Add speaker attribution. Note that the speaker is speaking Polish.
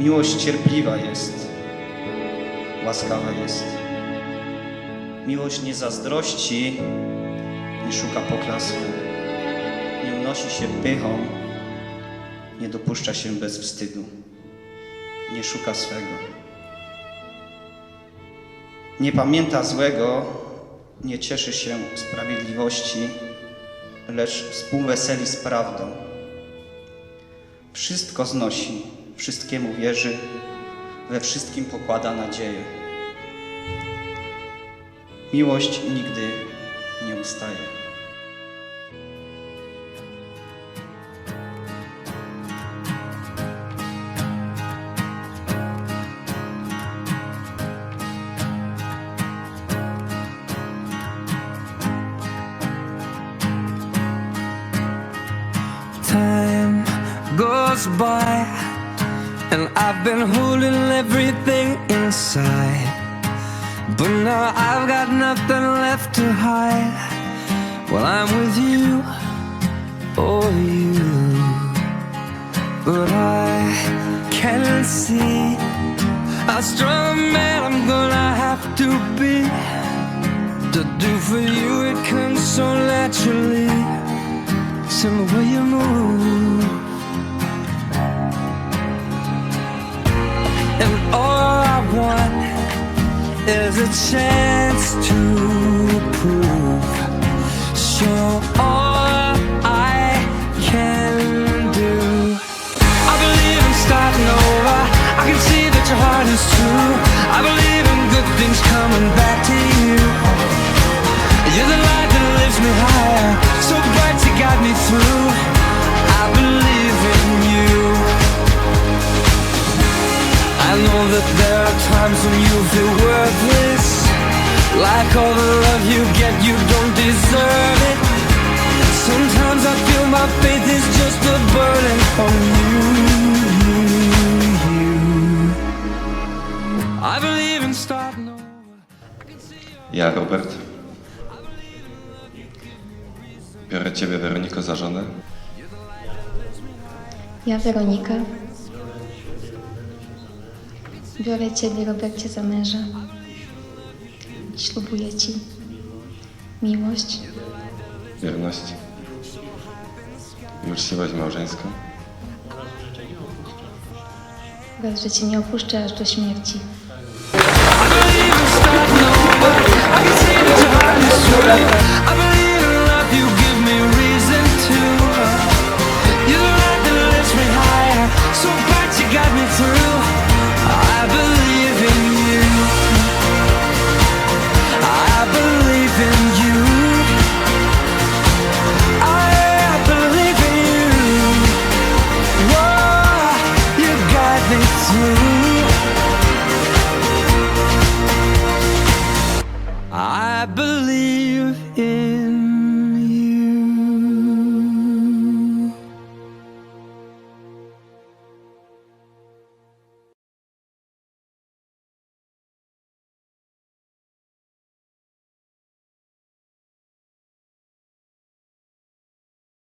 Speaker 1: Miłość cierpliwa jest, łaskawa jest. Miłość nie zazdrości, nie szuka poklasku, nie unosi się pychą, nie dopuszcza się bez wstydu, nie szuka swego. Nie pamięta złego, nie cieszy się sprawiedliwości, lecz współweseli z prawdą. Wszystko znosi, wszystkiemu wierzy, we wszystkim pokłada nadzieję. Miłość nigdy nie ustaje.
Speaker 2: Goes by, and I've been holding everything inside. But now I've got nothing left to hide. Well, I'm with you, oh, you. But I can't see how strong a man I'm gonna have to be. To do for you, it comes so naturally. Tell me where you move. And all I want is a chance to times when you feel worthless, like all the love you get, you don't deserve it. Sometimes I feel my faith is just a burden on you. I believe in starting over.
Speaker 3: Ja, Robert. Biorę Ciebie, Weroniko, za żonę.
Speaker 4: Ja, Weronika, biorę Ciebie, Robercie, za męża. Ślubuję Ci miłość,
Speaker 3: Wierność. I uczciwość małżeńską.
Speaker 4: oraz że Cię nie opuszczę aż do śmierci.
Speaker 2: I I believe